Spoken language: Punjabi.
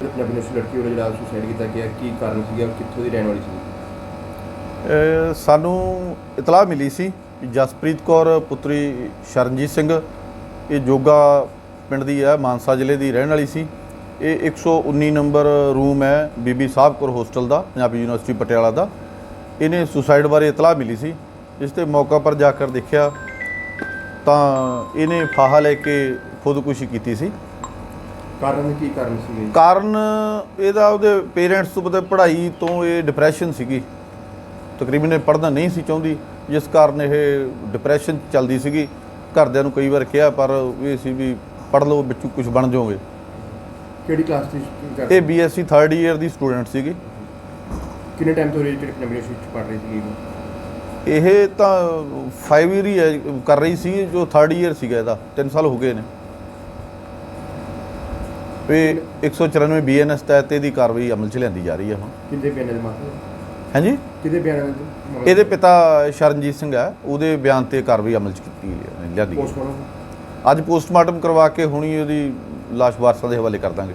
ਪੰਜਾਬੀ ਯੂਨੀਵਰਸਿਟੀ ਲੜਕੀ ਵੱਲੋਂ ਜਿਹੜਾ ਸੁਸਾਈਡ ਕੀਤਾ ਗਿਆ, ਕੀ ਕਾਰਨ ਸੀਗਾ, ਕਿੱਥੋਂ ਦੀ ਰਹਿਣ ਵਾਲੀ ਸੀ? ਸਾਨੂੰ ਇਤਲਾਹ ਮਿਲੀ ਸੀ ਕਿ ਜਸਪ੍ਰੀਤ ਕੌਰ ਪੁੱਤਰੀ ਸ਼ਰਨਜੀਤ ਸਿੰਘ, ਇਹ ਜੋਗਾ ਪਿੰਡ ਦੀ ਹੈ, ਮਾਨਸਾ ਜ਼ਿਲ੍ਹੇ ਦੀ ਰਹਿਣ ਵਾਲੀ ਸੀ। ਇਹ 119 ਨੰਬਰ ਰੂਮ ਹੈ ਬੀਬੀ ਸਾਹਿਬ ਕੌਰ ਹੋਸਟਲ ਦਾ, ਪੰਜਾਬੀ ਯੂਨੀਵਰਸਿਟੀ ਪਟਿਆਲਾ ਦਾ। ਇਹਨੇ ਸੁਸਾਈਡ ਬਾਰੇ ਇਤਲਾਹ ਮਿਲੀ ਸੀ। ਇਸ ਤੇ ਮੌਕਾ ਪਰ ਜਾ ਕੇ ਦੇਖਿਆ ਤਾਂ ਇਹਨੇ ਫਾਹਾ ਲੈ ਕੇ ਖੁਦਕੁਸ਼ੀ ਕੀਤੀ ਸੀ। ਕਾਰਨ ਕੀ ਕਾਰਨ ਸੀਗੇ? ਕਾਰਨ ਇਹਦਾ ਉਹਦੇ ਪੇਰੈਂਟਸ ਤੋਂ ਪਤਾ ਪੜ੍ਹਾਈ ਤੋਂ ਇਹ ਡਿਪਰੈਸ਼ਨ ਸੀਗੀ। ਤਕਰੀਬਨ ਇਹ ਪੜ੍ਹਨਾ ਨਹੀਂ ਸੀ ਚਾਹੁੰਦੀ ਜਿਸ ਕਾਰਨ ਇਹ ਡਿਪਰੈਸ਼ਨ ਚੱਲਦੀ ਸੀਗੀ। ਘਰਦਿਆਂ ਨੂੰ ਕਈ ਵਾਰ ਕਿਹਾ ਪਰ ਇਹ ਸੀ ਵੀ ਪੜ੍ਹ ਲਓ ਵਿੱਚੋਂ ਕੁਝ ਬਣ ਜਾਓਗੇ। ਕਿਹੜੀ ਕਲਾਸ ਦੀ ਕਰ- ਇਹ ਬੀਐਸਸੀ 3rd ਇਅਰ ਦੀ ਸਟੂਡੈਂਟ ਸੀਗੀ। ਕਿੰਨੇ ਟਾਈਮ ਤੋਂ ਇਹ ਜਿਹੜੀ ਪੰਜਾਬੀ ਯੂਨੀਵਰਸਿਟੀ ਚ ਪੜ੍ਹ ਰਹੀ ਸੀਗੀ? ਇਹ? ਤਾਂ 5 ਇਅਰ ਹੀ ਹੈ ਕਰ ਰਹੀ ਸੀ ਜੋ 3rd ਇਅਰ ਸੀਗਾ ਇਹਦਾ। 3 ਸਾਲ ਹੋ ਗਏ ਨੇ ਇਹ 194 ਬੀਐਨਐਸ ਤਹਿਤ ਇਹਦੀ ਕਾਰਵਾਈ ਅਮਲ 'ਚ ਲਿਆਂਦੀ ਜਾ ਰਹੀ ਹੈ ਹੁਣ। ਕਿਹਦੇ ਬਿਆਨਾਂ ਦੇ ਮਾਤੇ ਹਾਂਜੀ? ਕਿਹਦੇ ਬਿਆਨਾਂ ਦੇ ਮਾਮਲੇ? ਇਹਦੇ ਪਿਤਾ ਸ਼ਰਨਜੀਤ ਸਿੰਘ ਹੈ। ਉਹਦੇ ਬਿਆਨ ਤੇ ਕਾਰਵਾਈ ਅਮਲ 'ਚ ਕੀਤੀ ਲਿਆਂਦੀ ਗਈ। ਪੋਸਟਮਾਰਟਮ ਅੱਜ ਪੋਸਟਮਾਰਟਮ ਕਰਵਾ ਕੇ ਹੁਣੀ ਉਹਦੀ ਲਾਸ਼ ਵਾਰਸਾਂ ਦੇ ਹਵਾਲੇ ਕਰ ਦਾਂਗੇ।